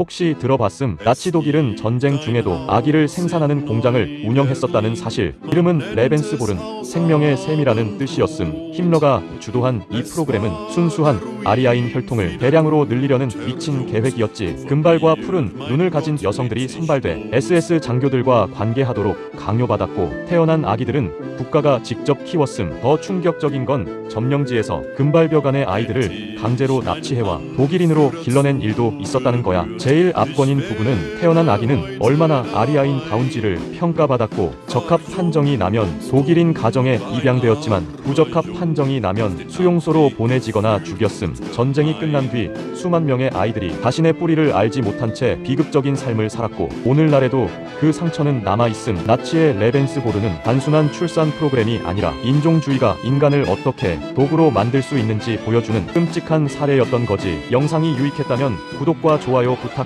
혹시 들어봤음? 나치 독일은 전쟁 중에도 아기를 생산하는 공장을 운영했었다는 사실. 이름은 레벤스볼은 생명의 셈이라는 뜻이었음. 힘러가 주도한 이 프로그램은 순수한 아리아인 혈통을 대량으로 늘리려는 미친 계획이었지. 금발과 푸른 눈을 가진 여성들이 선발돼 SS 장교들과 관계하도록 강요받았고 태어난 아기들은 국가가 직접 키웠음. 더 충격적인 건 점령지에서 금발벽 안의 아이들을 강제로 납치해와 독일인으로 길러낸 일도 있었다는 거야. 제일 압권인 부부는 태어난 아기는 얼마나 아리아인 다운지를 평가받았고 적합 판정이 나면 독일인 가정에 입양되었지만 부적합 판정이 나면 수용소로 보내지거나 죽였음. 전쟁이 끝난 뒤 수만 명의 아이들이 자신의 뿌리를 알지 못한 채 비극적인 삶을 살았고 오늘날에도 그 상처는 남아있음. 나치의 레벤스보르는 단순한 출산 프로그램이 아니라 인종주의가 인간을 어떻게 도구로 만들 수 있는지 보여주는 끔찍한 사례였던 거지. 영상이 유익했다면 구독과 좋아요 부탁